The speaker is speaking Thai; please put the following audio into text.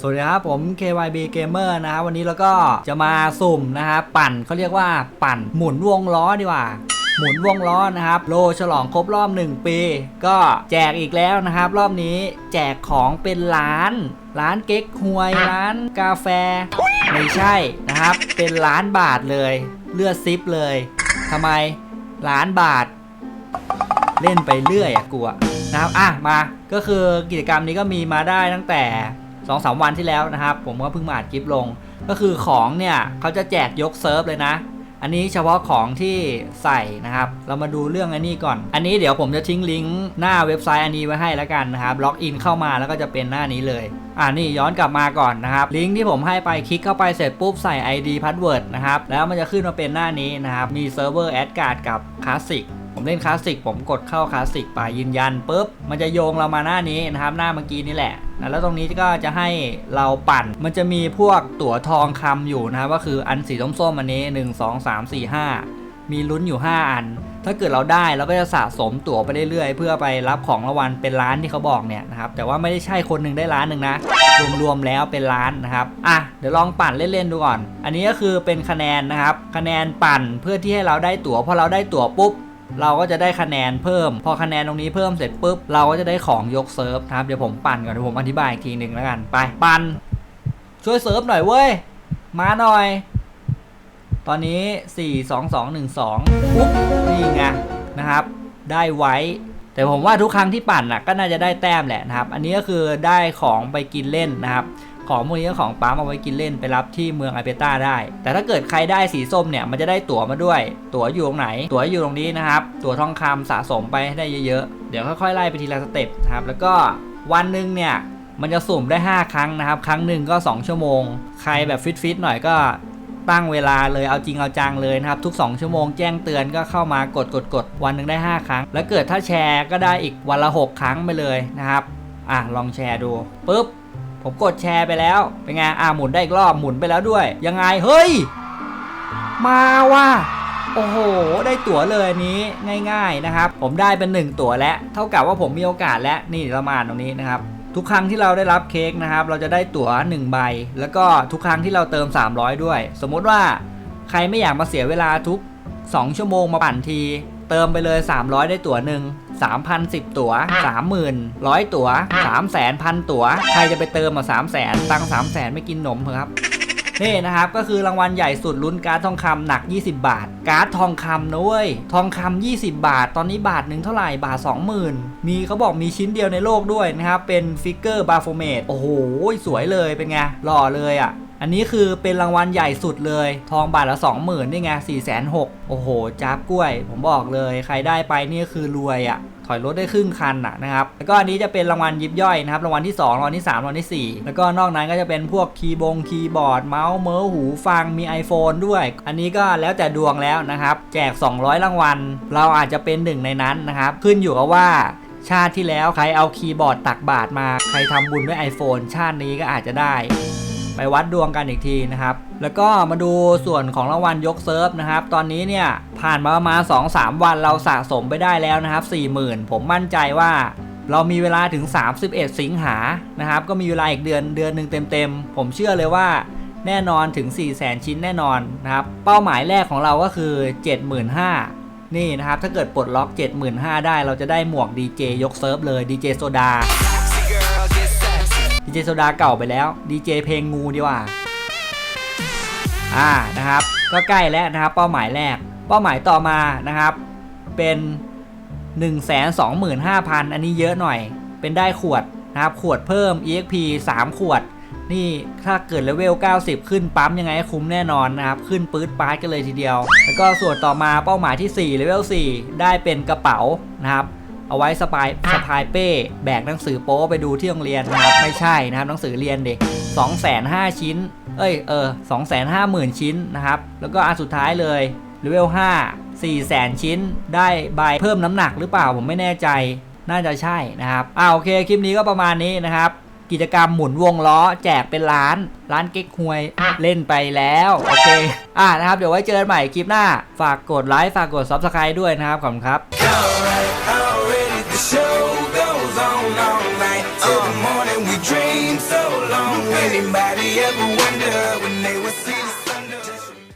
สวัสดีครับ ผม KYB Gamer นะครับวันนี้เราก็จะมาสุ่มนะครับปั่นเขาเรียกว่าปั่นหมุนวงล้อดีกว่า หมุนวงล้อนะครับ โลฉลองครบรอบ 1 ปี ก็แจกอีกแล้วนะครับ รอบนี้แจกของเป็นล้าน ร้านเก๊กฮวยร้านกาแฟ ไม่ใช่นะครับ เป็นล้านบาทเลย เลือดซิปเลยทำไมล้านบาท เล่นไปเรื่อยอะกูอะนะครับอะมาก็คือกิจกรรมนี้ก็มีมาได้ตั้งแต่ 2อสวันที่แล้วนะครับ ผมก็เพิ่งมาอัดคลิปลง ก็คือของเนี่ยเขาจะแจกยกเซิร์ฟเลยนะ อันนี้เฉพาะของที่ใส่นะครับ เรามาดูเรื่องอันนี้ก่อน อันนี้เดี๋ยวผมจะทิ้งลิงก์หน้าเว็บไซต์อันนี้ไว้ให้แล้วกันนะครับล็อกอินเข้ามาแล้วก็จะเป็นหน้านี้เลยอ่านี่ย้อนกลับมาก่อนนะครับ ลิงก์ที่ผมให้ไปคลิกเข้าไปเสร็จปุ๊บใส่ ID Password นะครับแล้วมันจะขึ้นมาเป็นหน้านี้นะครับมีเซิร์ฟเวอร์แอดการ์ดกับคลาสสิก ผมเล่นคลาสสิกผมกดเข้าคลาสสิกไปยืนยันปุ๊บมันจะโยงเรามาหน้านี้นะครับ หน้าเมื่อกี้นี่แหละนะแล้วตรงนี้ก็จะให้เราปั่น มันจะมีพวกตั๋วทองคำอยู่นะครับก็คืออันสีส้มๆอันนี้ 1 2 3 4 5 มีลุ้นอยู่ 5 อัน ถ้าเกิดเราได้เราก็จะสะสมตั๋วไปเรื่อยๆ เพื่อไปรับของรางวัลเป็นล้านที่เขาบอกเนี่ยนะครับแต่ว่าไม่ได้ใช่คนหนึ่งได้ล้านหนึ่งนะรวมๆแล้วเป็นล้านนะครับ อะ เดี๋ยวลองปั่นเล่นๆดูก่อน อันนี้ก็คือเป็นคะแนนนะครับ คะแนนปั่นเพื่อที่ให้เราได้ตั๋วพอเราได้ตั๋วปุ๊บ เราก็จะได้คะแนนเพิ่ม พอคะแนนตรงนี้เพิ่มเสร็จปุ๊บ เราก็จะได้ของยกเซิร์ฟนะครับเดี๋ยวผมปั่นก่อนเดี๋ยวผมอธิบายอีกทีหนึ่งแล้วกันไปปั่นช่วยเซิร์ฟหน่อยเว้ยมาหน่อย ตอนนี้ 4 2 2 1 2ปุ๊บนี่ไงนะครับ ได้ไว้ แต่ผมว่าทุกครั้งที่ปั่นนะก็น่าจะได้แต้มแหละนะครับ อันนี้ก็คือได้ของไปกินเล่นนะครับของพวกนี้ก็ของปั๊มเอาไว้กินเล่นไปรับที่เมืองไอเปต้าได้ แต่ถ้าเกิดใครได้สีส้มเนี่ยมันจะได้ตั๋วมาด้วย ตั๋วอยู่ตรงไหน ตั๋วอยู่ตรงนี้นะครับ ตั๋วทองคำสะสมไปให้ได้เยอะๆ เดี๋ยวค่อยๆไล่ไปทีละสเต็ปนะครับ แล้วก็วันหนึ่งเนี่ยมันจะสุ่มได้ 5 ครั้งนะครับ ครั้งหนึ่งก็ 2 ชั่วโมง ใครแบบฟิตๆหน่อยก็ ตั้งเวลาเลยเอาจริงเอาจังเลยนะครับ ทุก 2 ชั่วโมงแจ้งเตือนก็เข้ามากดกดกดวันหนึ่งได้ 5 ครั้ง แล้วเกิดถ้าแชร์ก็ได้อีกวันละ 6 ครั้งไปเลยนะครับ อะลองแชร์ดูปุ๊บผมกดแชร์ไปแล้วเป็นไงอ่าหมุนได้อีกรอบหมุนไปแล้วด้วย ยังไงเฮ้ย มาว่ะโอ้โห ได้ตั๋วเลยนี้ง่าย ๆนะครับ ผมได้เป็น 1 ตั๋วแล้ว เท่ากับว่าผมมีโอกาสแล้วนี่เรามาอ่านตรงนี้นะครับ ทุกครั้งที่เราได้รับเค้กนะครับ เราจะได้ตั๋ว1ใบ แล้วก็ทุกครั้งที่เราเติม 300 ด้วย สมมติว่าใครไม่อยากมาเสียเวลาทุก 2 ชั่วโมงมาปั่นที เติมไปเลย 300 ได้ตั๋วหนึ่ง3,010 ตั๋ว30,000ร้อยตั๋ว300,000พันตั๋ว ใครจะไปเติมมา300,000 ตัง3 0 0 0 0 ไม่กินนมเหรอครับ นี่นะครับก็คือรางวัลใหญ่สุดลุ้นการ์ดทองคำหนัก 20 บาท การ์ดทองคำนะเว้ยทองคำ20 บาท ตอนนี้บาทหนึ่งเท่าไหร่บาท 20,000 มีเขาบอกมีชิ้นเดียวในโลกด้วยนะครับ เป็นฟิกเกอร์บาโฟเมตโอ้โห สวยเลยเป็นไงหล่อเลยอะอันนี้คือเป็นรางวัลใหญ่สุดเลย ทองบาทละ 20,000นี่ไง4 6 0 0 0โอ้โหจ้าบกล้วย ผมบอกเลย ใครได้ไปนี่คือรวยอะ ถอยรถได้ครึ่งคันนะครับแล้วก็อันนี้จะเป็นรางวัลยิบย่อยนะครับรางวัลที่2รางวัลที่3รางวัลที่ 4 แล้วก็นอกนั้นก็จะเป็นพวกคีย์บงคีย์บอร์ดเมาส์เมอร์หูฟังมี iPhone ด้วย อันนี้ก็แล้วแต่ดวงแล้วนะครับแจก 200 รางวัล เราอาจจะเป็นหนึ่งในนั้นนะครับขึ้นอยู่กับว่าชาติที่แล้วใครเอาคีย์บอร์ดตักบาทมา ใครทำบุญด้วย iPhone ชาตินี้ก็อาจจะได้ ไปวัดดวงกันอีกทีนะครับ แล้วก็มาดูส่วนของรางวัลยกเซิร์ฟนะครับ ตอนนี้เนี่ย ผ่านมาประมาณ2-3 วันเราสะสมไปได้แล้วนะครับ 40,000 ผมมั่นใจว่าเรามีเวลาถึง 31 สิงหานะครับ ก็มีเวลาอีกเดือนเดือนหนึ่งเต็มๆ ผมเชื่อเลยว่าแน่นอนถึง 4 0 0 0 0 0ชิ้นแน่นอนนะครับ เป้าหมายแรกของเราก็คือ 75,000นี่นะครับ ถ้าเกิดปลดล็อก 75,000 ได้เราจะได้หมวก DJ ยกเซิร์ฟเลย DJ โซดาดีเจโซดาเก่าไปแล้วดีเจเพลงงูดีกว่า อ่านะครับ ก็ใกล้แล้วนะครับ เป้าหมายแรก เป้าหมายต่อมานะครับ เป็น 125,000 อันนี้เยอะหน่อย เป็นได้ขวดนะครับ ขวดเพิ่ม EXP 3 ขวด นี่ถ้าเกิดเลเวล 90 ขึ้นปั๊มยังไงคุ้มแน่นอนนะครับ ขึ้นปื๊ดปาร์ดกันเลยทีเดียว แล้วก็ส่วนต่อมาเป้าหมายที่ 4 เลเวล 4 ได้เป็นกระเป๋านะครับเอาไว้สปายสปายเป้แบกหนังสือโป๊ไปดูที่โรงเรียนนะครับ ไม่ใช่นะครับหนังสือเรียนเด็ก2 5 0 0 0ชิ้น เอ้ยเออ2 5 0 0 0 0ชิ้นนะครับ แล้วก็อันสุดท้ายเลย เลเวล5 4แสนชิ้น ได้ใบเพิ่มน้ำหนักหรือเปล่าผมไม่แน่ใจ น่าจะใช่นะครับอ่าโอเค คลิปนี้ก็ประมาณนี้นะครับ กิจกรรมหมุนวงล้อแจกเป็นล้าน ร้านเก๊กฮวยเล่นไปแล้ว โอเค อ่านะครับ เดี๋ยวไว้เจอกันใหม่คลิปหน้า ฝากกดไลค์ ฝากกด Subscribe ด้วยนะครับ ขอบคุณครับ Anybody ever wonder